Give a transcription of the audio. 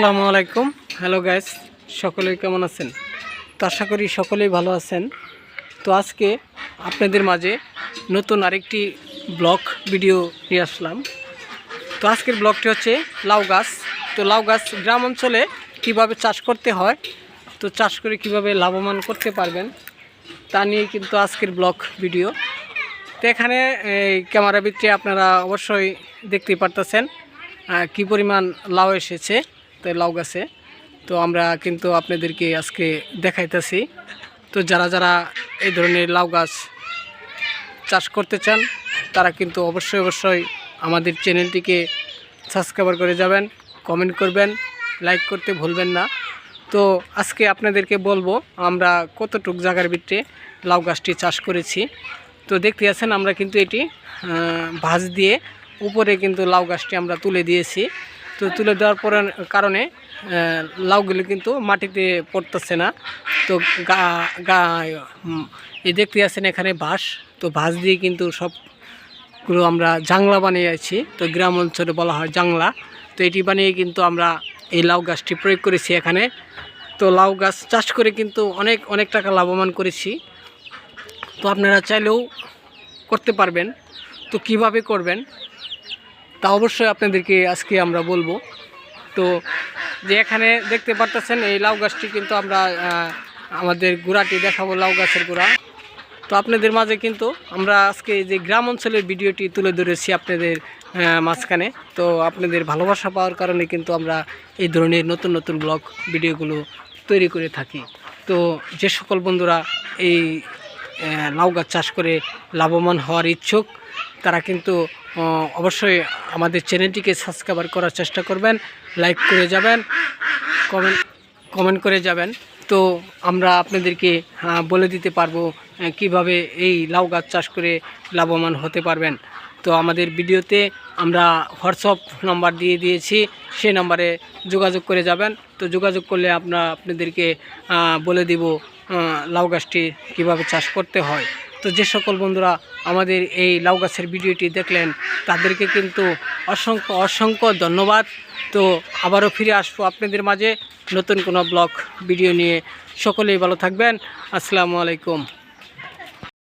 আসসালামু আলাইকুম। Hello guys সকলেই কেমন আছেন? তো আশা করি সকলেই ভালো আছেন। তো আজকে আপনাদের মাঝে নতুন আরেকটি ব্লগ ভিডিও নিয়ে আসলাম। তো আজকের ব্লগটি হচ্ছে লাউ গাছ। তো লাউ গাছ গ্রাম অঞ্চলে কীভাবে চাষ করতে হয়, তো চাষ করে কীভাবে লাভবান করতে পারবেন, তা নিয়ে কিন্তু আজকের ব্লগ ভিডিও। তো এখানে এই ক্যামেরা ভিত্তি আপনারা অবশ্যই দেখতেই পারতেছেন কি পরিমাণ লাউ এসেছে। তো লাউ গাছে। তো আমরা কিন্তু আপনাদেরকে আজকে দেখাইতেছি। তো যারা যারা এই ধরনের লাউ গাছ চাষ করতে চান, তারা কিন্তু অবশ্যই অবশ্যই আমাদের চ্যানেলটিকে সাবস্ক্রাইবার করে যাবেন, কমেন্ট করবেন, লাইক করতে ভুলবেন না। তো আজকে আপনাদেরকে বলব, আমরা কতটুক জায়গার ভিতরে লাউ গাছটি চাষ করেছি। তো দেখতে আছেন আমরা কিন্তু এটি ভাঁজ দিয়ে উপরে কিন্তু লাউ গাছটি আমরা তুলে দিয়েছি। তো তুলে দেওয়ার পরের কারণে লাউগুলো কিন্তু মাটিতে পড়তেছে না। তো গা গা এই দেখতে আছেন এখানে বাঁশ। তো বাঁশ দিয়ে কিন্তু সবগুলো আমরা জাংলা বানিয়েছি। তো গ্রাম অঞ্চলে বলা হয় জাংলা। তো এটি বানিয়ে কিন্তু আমরা এই লাউ গাছটি প্রয়োগ করেছি এখানে। তো লাউ গাছ চাষ করে কিন্তু অনেক অনেক টাকা লাভবান করেছি। তো আপনারা চাইলেও করতে পারবেন। তো কীভাবে করবেন? তা অবশ্যই আপনাদেরকে আজকে আমরা বলব। তো যে এখানে দেখতে পারতেছেন, এই লাউ গাছটি কিন্তু আমরা আমাদের গোড়াটি দেখাবো, লাউ গাছের গোড়া। তো আপনাদের মাঝে কিন্তু আমরা আজকে যে গ্রাম অঞ্চলের ভিডিওটি তুলে ধরেছি আপনাদের মাঝখানে। তো আপনাদের ভালোবাসা পাওয়ার কারণে কিন্তু আমরা এই ধরনের নতুন নতুন ব্লগ, ভিডিওগুলো তৈরি করে থাকি। তো যে সকল বন্ধুরা এই লাউ গাছ চাষ করে লাভবান হওয়ার ইচ্ছুক, তারা কিন্তু অবশ্যই আমাদের চ্যানেলটিকে সাবস্ক্রাইবার করার চেষ্টা করবেন, লাইক করে যাবেন, কমেন্ট কমেন্ট করে যাবেন। তো আমরা আপনাদেরকে বলে দিতে পারব কীভাবে এই লাউ গাছ চাষ করে লাভবান হতে পারবেন। তো আমাদের ভিডিওতে আমরা হোয়াটসঅ্যাপ নাম্বার দিয়ে দিয়েছি সেই নাম্বারে যোগাযোগ করে যাবেন। তো যোগাযোগ করলে আমরা আপনাদেরকে বলে দিব লাউ গাছটি কীভাবে চাষ করতে হয়? তো যে সকল বন্ধুরা আমাদের এই লাউ গাছের ভিডিওটি দেখলেন, তাদেরকে কিন্তু অসংখ্য অসংখ্য ধন্যবাদ। তো আবারও ফিরে আসব আপনাদের মাঝে নতুন কোনো ব্লগ, ভিডিও নিয়ে। সকলেই ভালো থাকবেন। আসসালামু আলাইকুম।